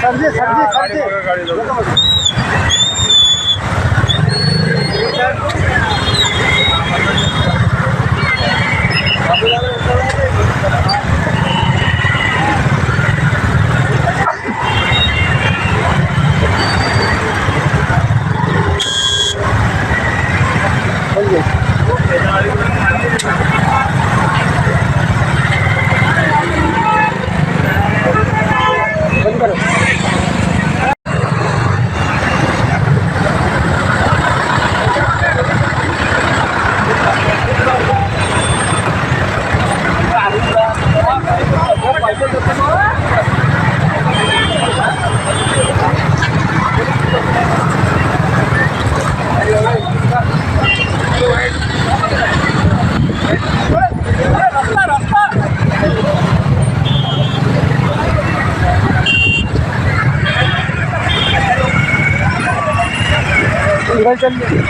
सब्जी सब्जी सब्जी Diyan, diyan.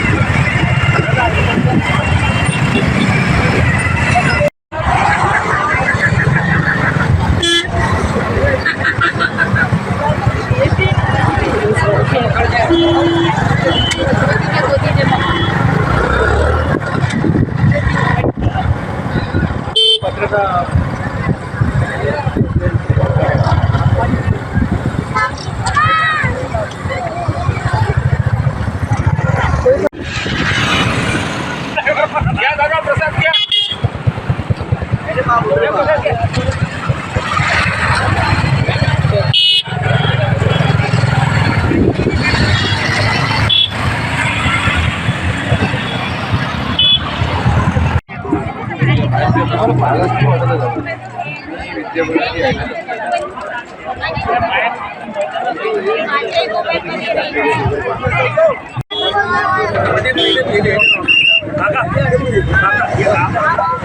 सर्दी सर्दी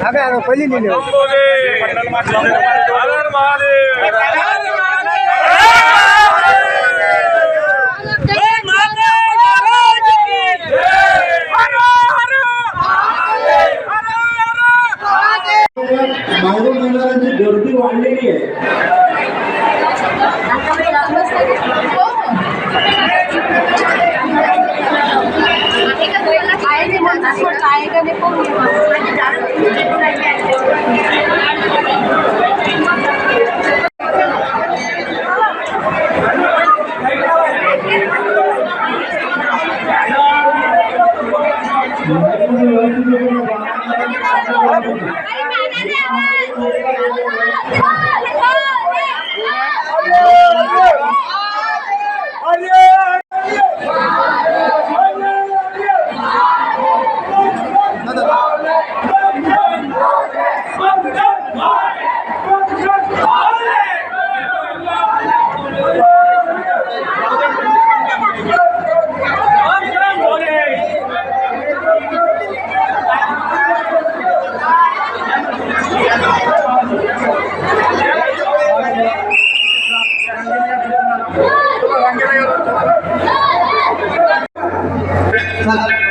सर्दी आम्ही पहिली लिहिली बाहेरून 买一个那蜂蜜吗？स्वयंसेवकांना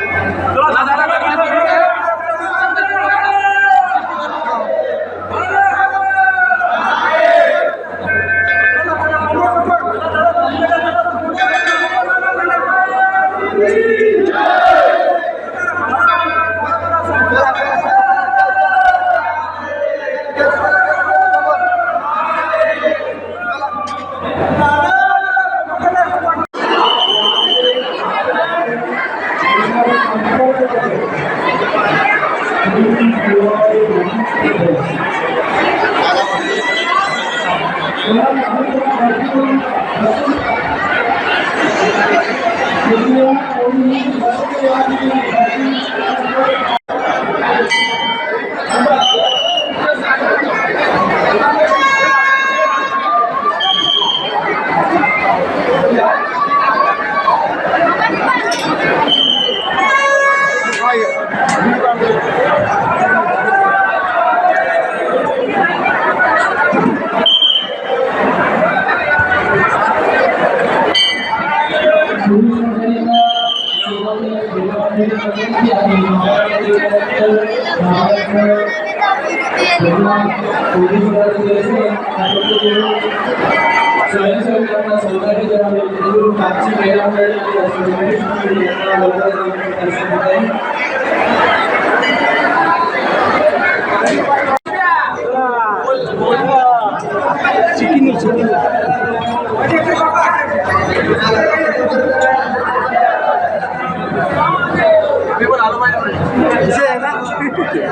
Thank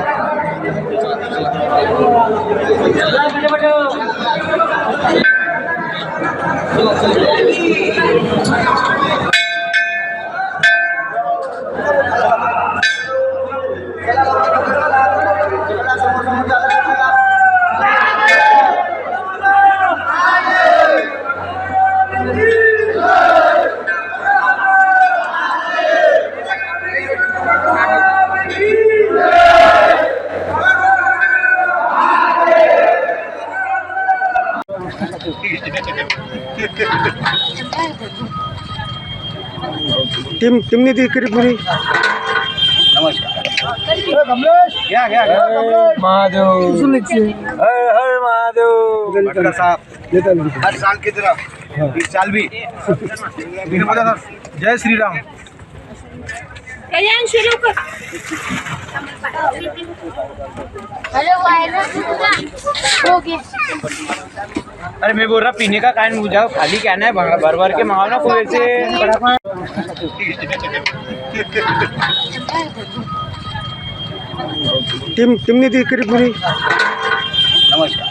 you. टीम टीमने ती करी पुरी कमलेश। घ्या घ्या महादेव हर हर महादेव साहब। हर साल की तरह। इस साल भी। जय श्री राम। कल्याण सुरू कर अरे वायरस हो गया अरे मैं बोल रहा पीने का कान मुझाओ खाली क्या है भर भर भर के मंगाओ ना कोई से। टीम टीमने ती करी पुरी। कमलेश घ्या घ्या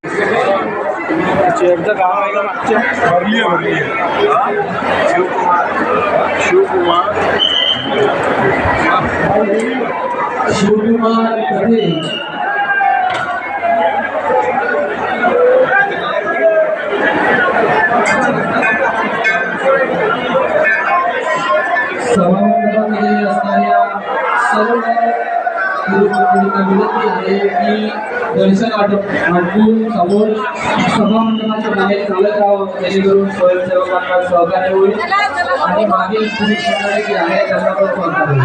एकदा गाव आहे का मागच्या? भरली आहे भरली शिवकुमार. शिवकुमार कथे गुरुजनांना विनंती आहे की दर्शन आटोप आटपून समोर सभामंडपाच्या बाहेर चालत राहावं जेणेकरून स्वयंसेवकांना सहकार्य होईल आणि मागे मंडळी जी आहे त्यांना पण सहकार्य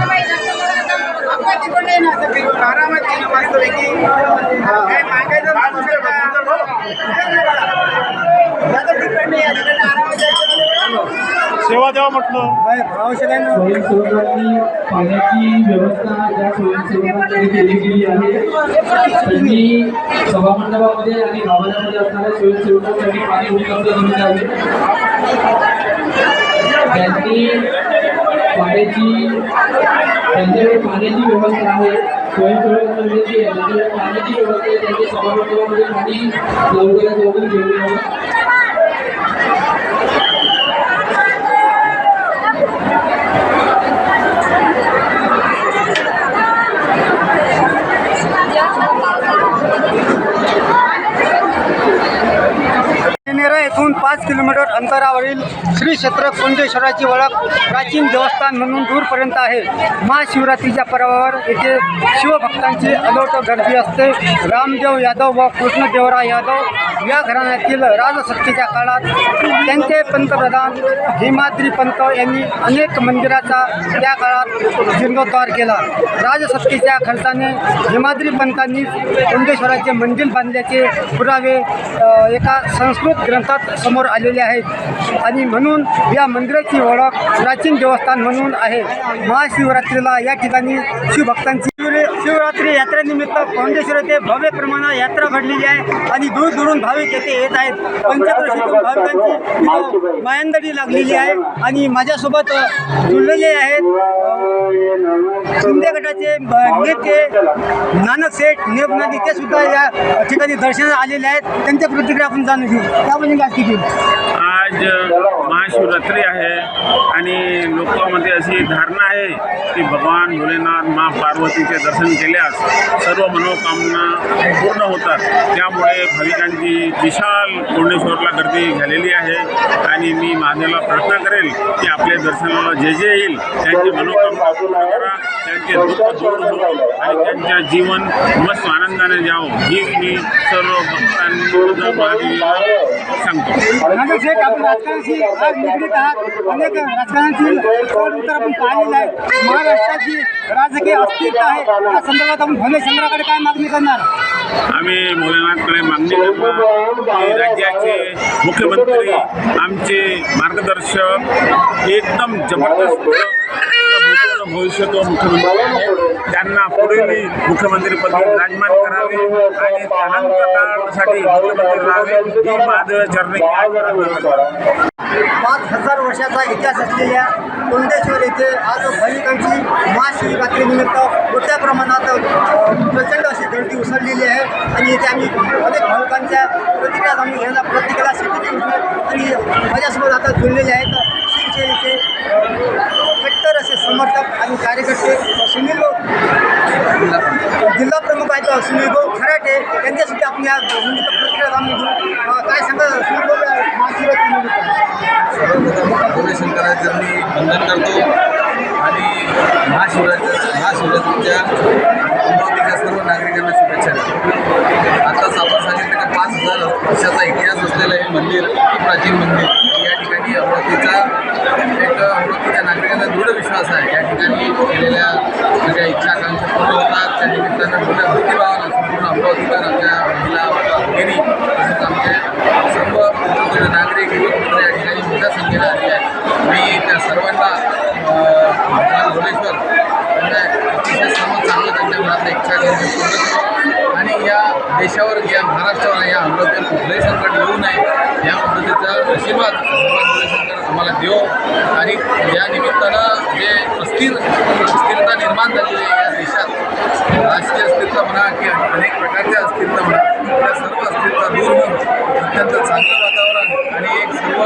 आरामात काय मागायचं सेवा द्यावा म्हटलं. स्वयंसेवकांनी पाण्याची व्यवस्था ज्या स्वयंसेवकांनी केली गेली आहे. त्यांनी सभामंडपामध्ये आणि गावामध्ये असणाऱ्या स्वयंसेवकांसाठी पाणी उपलब्ध करून द्यावे त्यांनी पाण्याची त्यांच्याकडे पाण्याची व्यवस्था आहे. त्यांच्याकडे पाण्याची व्यवस्था आहे त्यांच्या सभामंडपामध्ये पाणी लवकरात लवकर घेऊन यावं इथून पाच किलोमीटर अंतरावरील श्री क्षेत्र कुंडेश्वराची ओळख प्राचीन देवस्थान म्हणून दूरपर्यंत आहे. महाशिवरात्रीच्या पर्वावर येथे शिवभक्तांची अलोट गर्दी असते. रामदेव यादव व कृष्णदेवराय यादव या घराण्यातील राजसत्तेच्या काळात त्यांचे पंतप्रधान हिमाद्री पंत यांनी अनेक मंदिराचा त्या काळात जीर्णोद्धार केला. राजसत्तेच्या खर्चाने हिमाद्री पंतांनी कुंडेश्वराचे मंदिर बांधल्याचे पुरावे एका संस्कृत ग्रंथात समोर आलेले आहेत. आणि म्हणून या मंदिराची ओळख प्राचीन देवस्थान म्हणून आहे. महाशिवरात्रीला या ठिकाणी शिवभक्तांची शिवरे- शिवरात्री यात्रेनिमित्त पौंडेश्वर येथे भव्य प्रमाणात यात्रा घडलेली आहे आणि दूर दूरून भाविक येथे येत आहेत. पंचक्रोशीतून भाविकांची मायंदडी लागलेली आहे. आणि माझ्यासोबत जुळलेले आहेत शिंदे गटाचे नेते नानक सेठ नेबनाथ इथे सुद्धा या ठिकाणी दर्शनाला आलेले आहेत. त्यांच्या प्रतिक्रिया आपण जाणून घेऊ. त्यामध्ये आज महाशिवरात्री आहे आणि लोकांमध्ये अशी धारणा आहे की भगवान भोलेनाथ मा पार्वतीचे दर्शन केल्यास सर्व मनोकामना पूर्ण होतात. त्यामुळे भाविकांची विशाल कोंडेश्वरला गर्दी झालेली आहे आणि मी महादेवाला प्रार्थना करेल की आपल्या दर्शनाला जे जे येईल त्यांची मनोकामना पूर्ण करा त्यांचे दुःख दूर हो आणि त्यांच्या जीवन मस्त आनंदाने जावं. ही मी सर्व भक्तांना सांगतो. आपण राजकारणाशी आज निगडीत आहात. अनेक राजकारणाची उत्तर आपण पाहिलेलं आहे. महाराष्ट्राची राजकीय अस्तित्व आहे. त्या संदर्भात आपण भले शंकराकडे काय मागणी करणार? आम्ही भोलेनाथकडे मागणी करणार राज्याचे मुख्यमंत्री आमचे मार्गदर्शक एकदम जबरदस्त भूतपूर्व मुख्यमंत्री आहे त्यांना मुख्यमंत्री पद विराजमान करावे आणि अनंत काळासाठी मुख्यमंत्री राहावे ही महादेव चरणी पाच हजार वर्षाचा इतिहास असलेल्या कुंडेश्वर येथे आज भाविकांची महाशिवरात्रीनिमित्त मोठ्या प्रमाणात प्रचंड अशी गर्दी उसळलेली आहे. आणि येथे आम्ही अनेक भाविकांच्या प्रतिक्रिया आम्ही घ्यायला प्रयत्न शेती आणि माझ्यासोबत आता जुळलेले आहेत. शिवसेनेचे इथे कट्टर असे समर्थक आणि कार्यकर्ते सुनील भाऊ जिल्हा प्रमुख आहेत सुनील भाऊ खराटे यांच्यासाठी आपण या निमित्त प्रतिक्रिया जाणून घेऊ. काय सांगा सुनील भाऊ या महाशिवरात्रीनिमित्त मी वंदन करतो आणि महाशिवरात्र महाशिवरात्रीच्या अमरावतीच्या सर्व नागरिकांना शुभेच्छा देतो. आताच आपण सांगितलं की पाच हजार वर्षाचा इतिहास असलेलं हे मंदिर प्राचीन मंदिर या ठिकाणी अमरावतीचा एक अमरावतीच्या नागरिकांना दृढ विश्वास आहे. या ठिकाणी केलेल्या सगळ्या इच्छा आकांक्षा पूर्ण होतात. त्या निमित्तानं मोठ्या भक्तिभावानं संपूर्ण अमरावतीकर आपल्या महिला भगिनी तसंच आमचे सर्व अमरावतीचे नागरिक युवक मित्र या ठिकाणी मोठ्या संख्येने आलेले आहेत मी त्या सर्वांना अं, भगवान भोलेश्वर त्यांना अतिशय सर्व चांगलं त्यांच्या मनातल्या इच्छा आकांक्षा पूर्ण करो आणि या देशावर या महाराष्ट्रावर या अमरावती कुठलंही संकट येऊ नये या पद्धतीचा आशीर्वाद भगवान आम्हाला देव. आणि या निमित्तानं जे अस्थिर अस्थिरता निर्माण झालेली आहे या देशात राजकीय अस्थिरता म्हणा की अनेक प्रकारच्या अस्थिरता म्हणा त्या सर्व अस्थिरता दूर होऊन अत्यंत चांगलं वातावरण आणि एक सर्व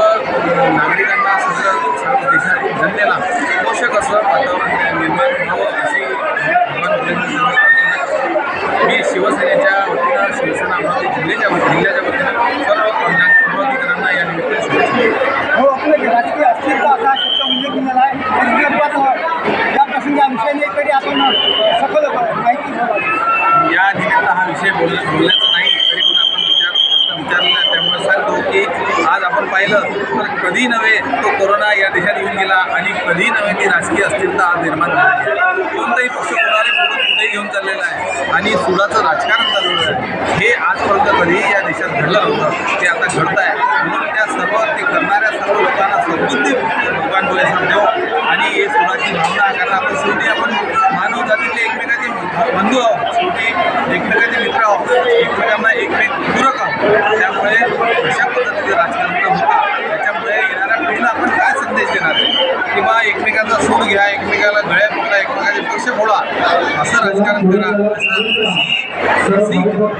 नागरिकांना सगळं सर्व देशातील जनतेला पोषक असं वातावरण निर्माण व्हावं अशी मी शिवसेनेच्या जिल्ह्याच्या वतीनं सर्व या निमित्ताने शुभेच्छा हो आपलं राजकीय अस्थिरता असा शब्द उल्लेख म्हणजे केलेला आहे? त्या या प्रसंगी या तरी आपण सखोल माहिती या निमित्त हा विषय बोल बोलण्याचा नाही तरी पण आपण विचार प्रश्न विचारला. त्यामुळे सांगतो की आज आपण पाहिलं तर कधी नव्हे तो कोरोना या देशात येऊन गेला आणि कधी नव्हे ती राजकीय अस्थिरता आज निर्माण झाली. आहे. चाललेला आहे. आणि सुडाचं राजकारण चालवलेलं आहे हे आजपर्यंत कधीही या देशात घडलं होतं ते आता घडत आहे म्हणून त्या सर्व ते करणाऱ्या सर्व लोकांना समृद्धी भगवान बोले देव आणि हे सुराची भावना कारण आपण शेवटी आपण मानव जातीतले एकमेकाचे बंधू आहोत शेवटी एकमेकाचे मित्र आहोत एकमेकांना एकमेक पूरक आहोत त्यामुळे अशा पद्धतीचं राजकारण होतं होता त्याच्यामुळे येणाऱ्या पिढीला आपण काय संदेश देणार आहे किंवा एकमेकांचा सूड घ्या एकमेकाला गळ्या पकडा एकमेकाचे पक्ष फोडा असं राजकारण करा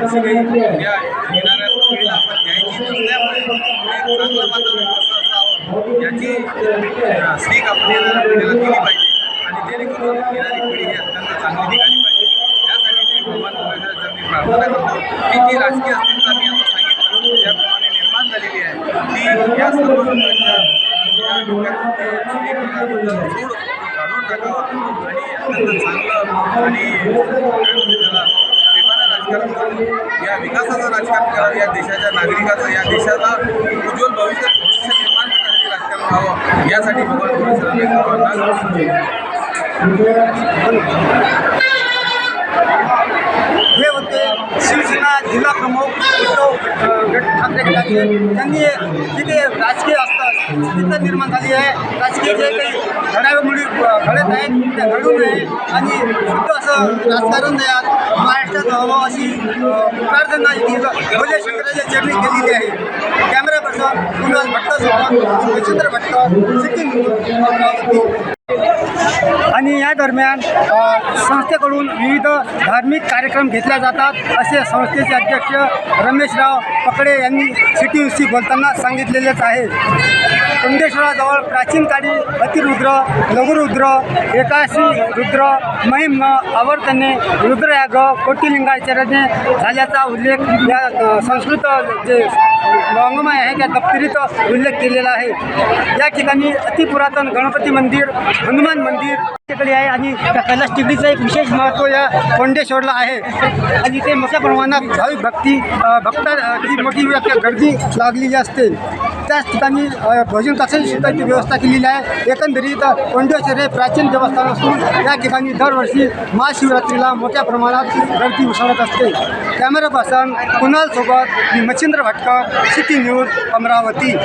असं काही येणार पिढीला आपण द्यायची नसल्यामुळे चांगलं वातावरण कसं असावं. याची अं, सीख आपण येणाऱ्या पिढीला दिली पाहिजे आणि जेणेकरून येणारी पिढी ही अत्यंत चांगली निघाली पाहिजे त्यासाठी मी भगवान भोलेनाथांना मी प्रार्थना करतो की जी राजकीय अस्थिरता मी आता सांगितलं त्याप्रमाणे निर्माण झालेली आहे ती या सर्व लोकांच्या या डोक्यातून ते एकमेकांबद्दल सूड काढून टाकावं आणि अत्यंत चांगलं आणि काय म्हणतात त्याला प्रेमानं राजकारण करून या विकासाचं राजकारण करावं या देशाच्या नागरिकाचं या देशाला उज्ज्वल भविष्य भविष्य निर्माण करण्यासाठी राजकारण व्हावं यासाठी भगवान भोलेनाथांना हे होते शिवसेना जिल्हा प्रमुख उद्धव ठाकरे गटाचे. त्यांनी तिथे राजकीय असतात स्थिती निर्माण झाली आहे. राजकीय जे काही घडामोडी घडत आहेत त्या घडू नये. आणि शुद्ध असं राजकारण द्या महाराष्ट्रात व्हावं अशी प्रार्थना इथे भोले शंकराच्या चरणी केलेली आहे. कॅमेरा पर्सन कुणाल भट्टासोबत मच्छिंद्र भट्ट सिक्कीम आणि या दरम्यान संस्थेकडून विविध धार्मिक कार्यक्रम घेतले जातात असे संस्थेचे अध्यक्ष रमेशराव पकडे यांनी सिटी न्यूजशी बोलताना सांगितलेलेच आहे. कुंडेश्वराजवळ प्राचीन काळी अतिरुद्र लघुरुद्र एकाशी रुद्र महिम आवर्तने रुद्रयाग कोटिलिंगाचरणे झाल्याचा उल्लेख या संस्कृत जे वाङ्मय आहे त्या दप्तरीत उल्लेख केलेला आहे. या ठिकाणी अतिपुरातन गणपती मंदिर हनुमान मंदिर तिकडे आहे आणि त्या कैलास टिकडीचं एक विशेष महत्त्व या कोंडेश्वरला आहे. आणि इथे मोठ्या प्रमाणात भाविक भक्ती भक्ताची मोठी गर्दी लागलेली असते. त्याच ठिकाणी भोजन कक्षाची सुद्धा ती व्यवस्था केलेली आहे. एकंदरीत कोंडेश्वर हे प्राचीन देवस्थान असून या ठिकाणी दरवर्षी महाशिवरात्रीला मोठ्या प्रमाणात गर्दी उसळत असते. कॅमेरा पर्सन कुणालसोबत मी मच्छिंद्र भटकर सिटी न्यूज अमरावती.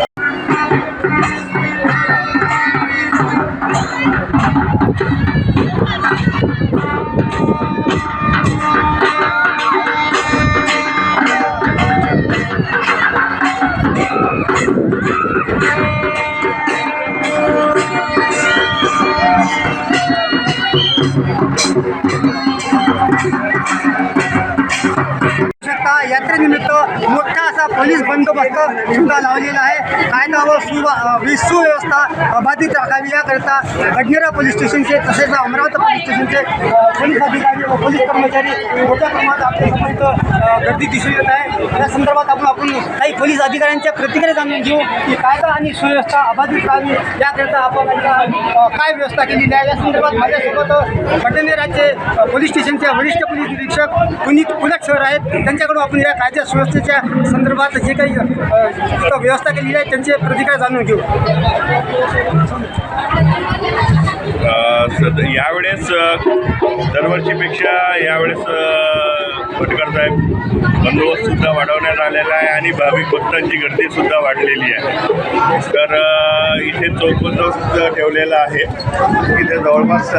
बंदोबस्त सुद्धा लावलेला आहे. कायदा व सुव्य सुव्यवस्था अबाधित राखावी याकरता गडनेरा पोलीस स्टेशनचे तसेच अमरावती पोलीस स्टेशनचे पोलीस अधिकारी व पोलीस कर्मचारी मोठ्या प्रमाणात आपल्यासमोर गर्दी दिसून येत आहे. या संदर्भात आपण आपण काही पोलीस अधिकाऱ्यांच्या प्रतिक्रिया जाणून घेऊ की कायदा आणि सुव्यवस्था अबाधित राहावी याकरता आपण काय व्यवस्था केलेली आहे. या संदर्भात माझ्यासोबत बडनेराचे पोलीस स्टेशनचे वरिष्ठ पोलीस निरीक्षक पुनीत पुलट सर आहेत. त्यांच्याकडून आपण या कायद्या सुव्यवस्थेच्या संदर्भात जे काही व्यवस्था केलेली आहे त्यांचे प्रतिक्रिया जाणून घेऊ. अ, यावेळेस दरवर्षीपेक्षा यावेळेस अ, साहेब बंदोबस्तसुद्धा वाढवण्यात आलेला आहे आणि भाविक भक्तांची गर्दीसुद्धा वाढलेली आहे. तर इथे चौकबंदोबस्त ठेवलेला आहे. इथे जवळपास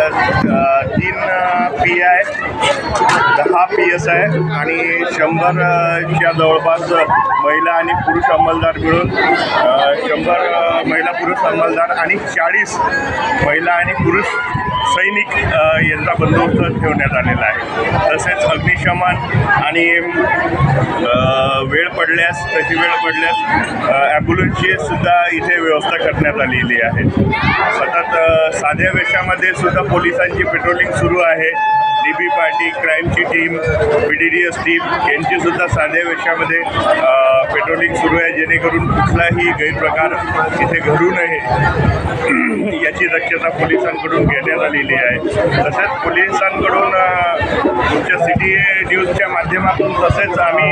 तीन पी आय दहा पी एस आहे आणि शंभरच्या जवळपास महिला आणि पुरुष अंमलदार मिळून शंभर महिला पुरुष अंमलदार आणि चाळीस महिला आणि पुरुष सैनिक यांचा बंदोबस्त ठेवण्यात आलेला आहे. तसेच अग्निशमन आणि वेळ पडल्यास तशी वेळ पडल्यास ॲम्ब्युलन्सची सुद्धा इथे व्यवस्था करण्यात आलेली आहे. सतत साध्या वेशामध्ये सुद्धा पोलिसांची पेट्रोलिंग सुरू आहे. D B party क्राईमची team B D D S team यांचीसुद्धा साध्या वेशामध्ये पेट्रोलिंग सुरू आहे जेणेकरून कुठलाही गैरप्रकार तिथे घडू नये. याची दक्षता पोलिसांकडून घेण्यात आलेली आहे. तसेच पोलिसांकडून तुमच्या सिटी न्यूजच्या माध्यमातून तसेच आम्ही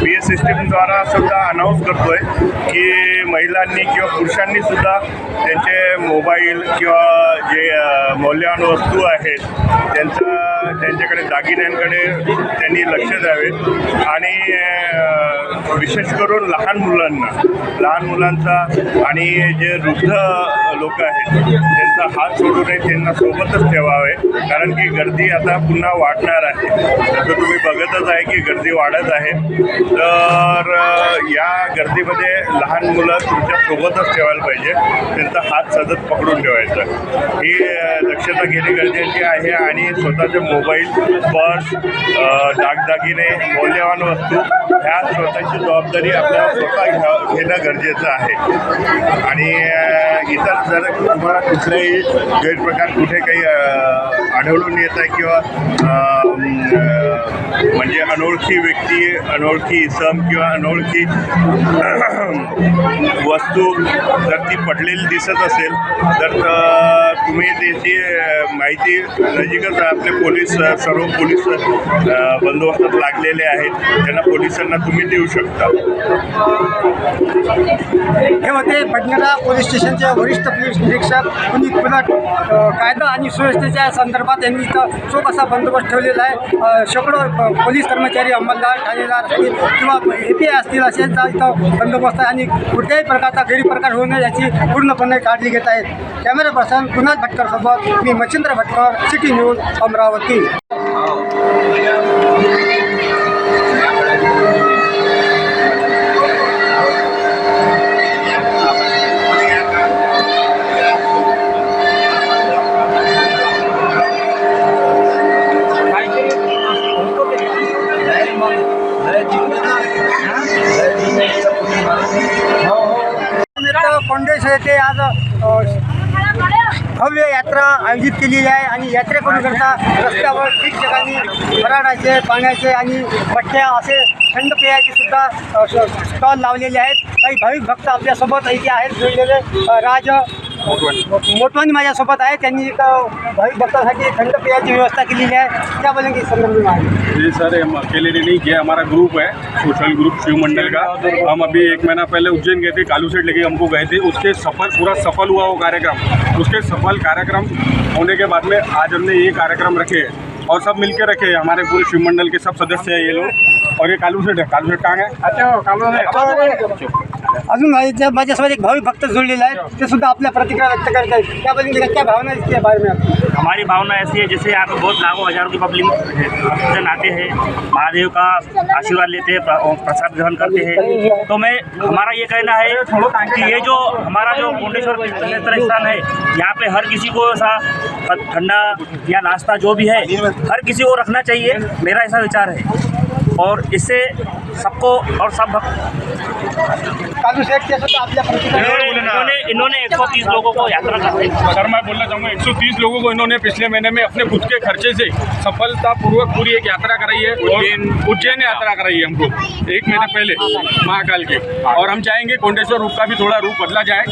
पी एस सिस्टीमद्वारा सुद्धा अनाऊन्स करतो आहे की महिलांनी किंवा पुरुषांनी सुद्धा त्यांचे मोबाईल किंवा जे मौल्यवान वस्तू आहेत त्यांचा त्यांच्याकडे दागिन्यांकडे त्यांनी लक्ष द्यावे. आणि विशेष करून लहान मुलांना लहान मुलांचा आणि जे वृद्ध लोक आहेत त्यांचा हात सोडू नये त्यांना सोबतच ठेवावे. कारण की गर्दी आता पुन्हा वाढणार आहे. जसं तुम्ही बघतच आहे की गर्दी वाढत आहे. तर या गर्दीमध्ये लहान मुलं तुमच्या सोबतच ठेवायला पाहिजे. त्यांचा हात सतत पकडून ठेवायचा. ही दक्षता घेणे गरजेची आहे. आणि स्वतःचे मोबाईल पर्स दागदागिने मौल्यवान वस्तू ह्या स्वतःची जबाबदारी आपल्याला स्वतः घ्या घेणं गरजेचं आहे. आणि इतर जर तुम्हाला कुठलेही गैरप्रकार कुठे काही आढळून येत आहे किंवा म्हणजे अनोळखी व्यक्ती अनोळखी इसम किंवा अनोळखी वस्तू जर ती पडलेली दिसत असेल तर तुम्ही त्याची माहिती साहजिकच आपले पोलीस सर्व पोलीस बंदोबस्तात लागलेले आहेत. त्यांना पोलिसांना तुम्ही देऊ शकता. हे होते बडनेरा पोलीस स्टेशनचे वरिष्ठ पोलीस निरीक्षक पुनीत पुलट कायदा आणि सुव्यवस्थेच्या संदर्भात यांनी इथं चोख असा बंदोबस्त ठेवलेला आहे. शेकडो पोलीस कर्मचारी अंमलदार ठाणेदार असतील किंवा ए पी आय असतील असेचा इथं बंदोबस्त आहे आणि कुठल्याही प्रकारचा गैरप्रकार होऊ नये याची पूर्णपणे काळजी घेत आहेत. कॅमेरा पर्सन कुणाल भटकरसोबत मी Machhindra Bhatkar city news Amravati foundation येथे आज भव्य यात्रा आयोजित केलेली आहे आणि यात्रेकरूकरता रस्त्यावर ठिकठिकाणी फराळाचे पाण्याचे आणि पठ्ठ्या असे थंड पेयाचे सुद्धा स्टॉल लावलेले आहेत. काही भाविक भक्त आपल्यासोबत इथे आहेत. जोडलेले राज मोटवानी माझ्यासोबत आहे. त्यांनी भाविक भक्तांसाठी थंड पेयाची व्यवस्था केलेली आहे. त्याबद्दल काही संदर्भ माहिती जी सर हम अकेले ने नहीं किया हमारा ग्रुप है सोशल ग्रुप शिव मंडल का. हम अभी एक महीना पहले उज्जैन गए थे कालू सेठ लेके हमको गए थे. उसके सफल पूरा सफल हुआ वो कार्यक्रम. उसके सफल कार्यक्रम होने के बाद में आज हमने ये कार्यक्रम रखे हैं. और सब मिलके रखे हैं हमारे पूरे शिव मंडल के सब सदस्य हैं ये लोग. और ये कालू सेठ है. कालू सेठ कहाँ है? अच्छा कालू सेठ अजून माझ्या माझ्यासोबत एक भाविक भक्त जोडलेले आहेत, ते सुद्धा आपल्या प्रतिक्रिया व्यक्त करत आहेत. त्याबद्दल क्या भावना इसके है बारे में? हमारी भावना ऐसी है, जैसे यहाँ पे बहुत लाखों, हज़ारों की पब्लिक जन आते हैं, महादेव का आशीर्वाद लेते हैं प्रसाद ग्रहण करते हैं। तो मैं, हमारा ये कहना है कि ये जो हमारा जो मुंडेश्वर तीर्थ स्थान है, यहाँ पे हर किसी को ऐसा ठंडा या नाश्ता जो भी है, हर किसी को रखना चाहिए, मेरा ऐसा विचार है। और इससे सबको और सब ते इन्होंने इन्होंने एक सौ तीस लोगों को यात्रा करते सर मैं बोलना चाहूँगा 130 लोगों को इन्होंने पिछले महीने में अपने खुद के खर्चे से सफलतापूर्वक पूरी एक यात्रा कराई है। उज्जैन उज्जैन यात्रा कराई है हमको एक महीना पहले महाकाल के। और हम चाहेंगे कोंडेश्वर रूप का भी थोड़ा रूप बदला जाए।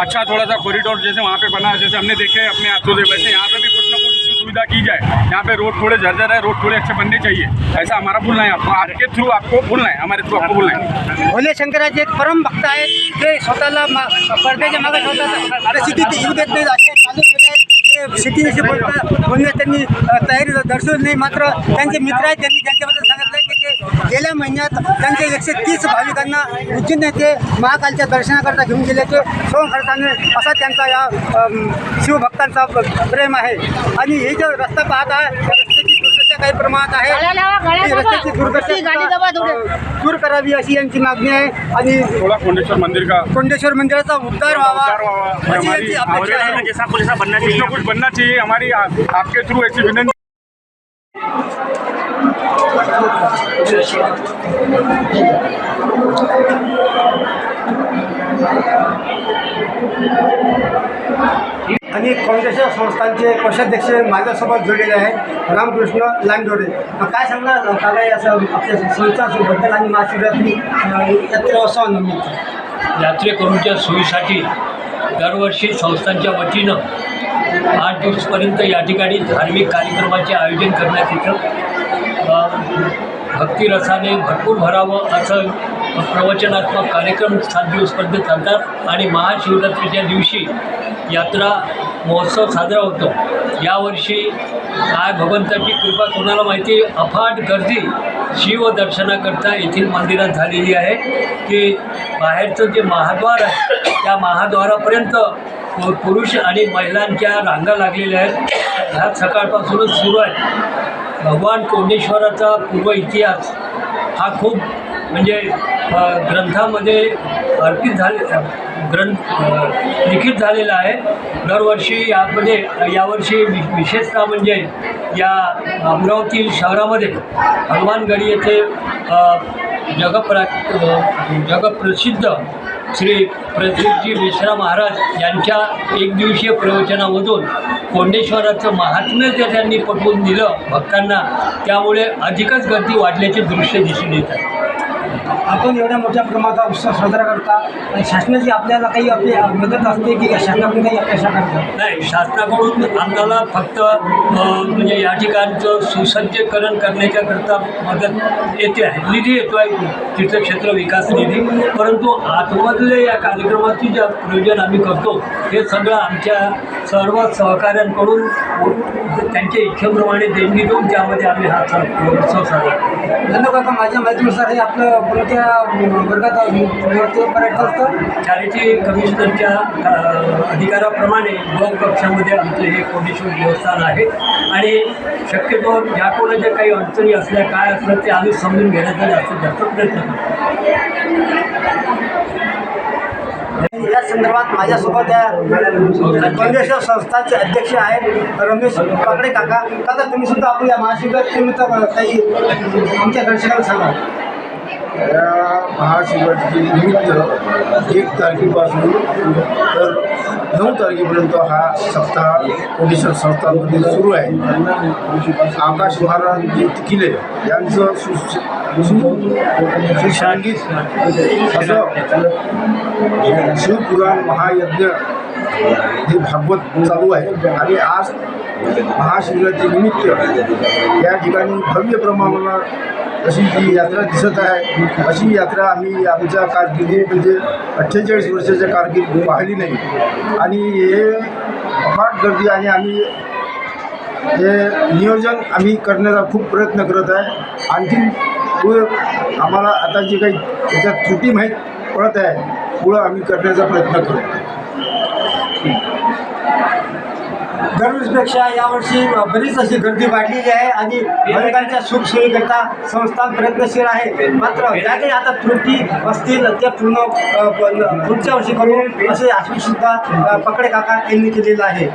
अच्छा थोड़ा सा कॉरिडोर जैसे वहाँ पे बना जैसे हमने देखे अपने हाथों से वैसे यहाँ पे भी कुछ ना कुछ सुविधा की जाए। यहाँ पे रोड थोड़े झरझर है रोड थोड़े अच्छे बनने चाहिए। ऐसा हमारा बोलना है आपको आपके थ्रू आपको बोलना है हमारे थ्रू आपको बोलना है। भोले शंकराचे एक परम भक्त आहेत ते स्वतःला मा मागे ठेवतात सिटीत येऊ देत असे चालू केले सिटीशी बोलता बोलण्यास त्यांनी तयारी दर्शवली नाही मात्र त्यांचे मित्र आहेत त्यांनी त्यांच्याबद्दल गेल्या महिन्यात त्यांचे एकशे तीस भाविकांना उज्जैन येथे महाकालच्या दर्शनाकरता घेऊन गेल्याचे स्वखर्चाने असा त्यांचा या शिवभक्तांचा प्रेम आहे. आणि हे जो रस्ता पाहत आहे त्या रस्त्याची दुर्दशा काही प्रमाणात आहे. रस्त्याची. दुर्दशा. अ, दूर करावी अशी यांची मागणी आहे. आणि कोंडेश्वर मंदिर का? कोंडेश्वर मंदिराचा उद्धार व्हावा. अशी यांची हमारी- अपेक्षा आहे. कुछ बनना चाहिए आपके थ्रू ऐसी विनंती आणि काँग्रेसच्या संस्थांचे कोषाध्यक्ष माझ्यासोबत जोडलेले आहेत. रामकृष्ण लांडोरे काय सांगणार काका असं आपल्या संस्थांबद्दल आणि महाशिवरात्री अं, यात्रोत्सवानिमित्त यात्रेकरूंच्या सोयीसाठी दरवर्षी संस्थांच्या वतीनं आठ दिवसपर्यंत या ठिकाणी धार्मिक कार्यक्रमाचे आयोजन करण्यात येतं. भक्तिरसाने भरपूर भरावं असं प्रवचनात्मक कार्यक्रम सात दिवस पद्धत चालतात. आणि महाशिवरात्रीच्या दिवशी यात्रा महोत्सव साजरा होतो. यावर्षी काय भगवंताची कृपा कोणाला माहिती? अफाट गर्दी शिवदर्शनाकरता येथील मंदिरात झालेली आहे. की बाहेरचं जे महाद्वार आहे त्या महाद्वारापर्यंत पुरुष आणि महिलांच्या रांगा लागलेल्या आहेत. ह्या सकाळपासूनच सुरू आहे. भगवान कोंडेश्वराचा पूर्व इतिहास हा खूप म्हणजे ग्रंथामध्ये अर्पित झाले ग्रंथ लिखित झालेला आहे. दरवर्षी यामध्ये यावर्षी वि विशेषतः म्हणजे या अमरावती शहरामध्ये हनुमानगडी येथे जगप्रा जगप्रसिद्ध श्री प्रदीपजी मिश्रा महाराज यांच्या एकदिवसीय प्रवचनामधून कोंडेश्वराचं महात्म्य जे त्यांनी पटवून दिलं भक्तांना त्यामुळे अधिकच गर्दी वाढल्याचे दृश्य दिसून येतात आपण एवढ्या मोठ्या प्रमाणात उत्सव साजरा करता आणि शासनाची आपल्याला काही आपली मदत असते की शासनाकडून काही अपेक्षा करतात नाही शासनाकडून आम्हाला फक्त म्हणजे या ठिकाणचं सुसज्जीकरण करण्याच्याकरता मदत येते आहे. निधी येतो आहे. तीर्थक्षेत्र विकास निधी. परंतु आतमधले या कार्यक्रमाची जे प्रयोजन आम्ही करतो हे सगळं आमच्या सर्व सहकाऱ्यांकडून त्यांच्या इच्छेप्रमाणे देणगी देऊन त्यामध्ये आम्ही हा स- उत्सव साजरा धन्यवाद. माझ्या माहितीनुसार हे आपलं कोणत्या वर्गात पर्यटन असतं चॅरिटी कमिशनरच्या अधिकाराप्रमाणे ब कक्षामध्ये आमचं हे कोंडेश्वर देवस्थान आहे. आणि शक्यतो ज्या कोणाच्या काही अडचणी असल्या काय असलं ते आम्ही समजून घेण्याचा जास्तीत जास्त प्रयत्न या संदर्भात माझ्यासोबत या कोंडेश्वर संस्थाचे अध्यक्ष आहेत रमेश काकडे काका. काका तुम्ही सुद्धा आपल्या महाशिवरात्रीनिमित्त काही आमच्या दर्शकाला सांगा. या महाशिवरात्री निमित्त एक तारखेपासून तर नऊ तारखेपर्यंत हा सप्ताह कोटेश्वर संस्थांमध्ये सुरू आहे. आकाश महाराज किले यांचं सु असं शिवपुराण महायज्ञ हे भागवत चालू आहे. आणि आज महाशिवरात्री निमित्त या ठिकाणी भव्य प्रमाणात अशी जी यात्रा दिसत आहे अशी यात्रा आम्ही आमच्या कारकिर्दी म्हणजे अठ्ठेचाळीस वर्षाच्या कारकिर्दी पाहिली नाही. आणि हे अफाट गर्दी आणि आम्ही हे नियोजन आम्ही करण्याचा खूप प्रयत्न करत आहे. आणखी पुढे आम्हाला आता जी काही त्याच्यात त्रुटी माहीत पडत आहे पुढं आम्ही करण्याचा प्रयत्न करतो. दरवर्षीपेक्षा यावर्षी बरीच अशी गर्दी वाढलेली आहे आणि भाविकांच्या सुखसोयीकरता संस्थान प्रयत्नशील आहे. मात्र ज्या काही आता त्रुटी असतील त्या पूर्ण पुढच्या वर्षी करू असे आश्वास सुद्धा पकडे काका यांनी केलेलं आहे.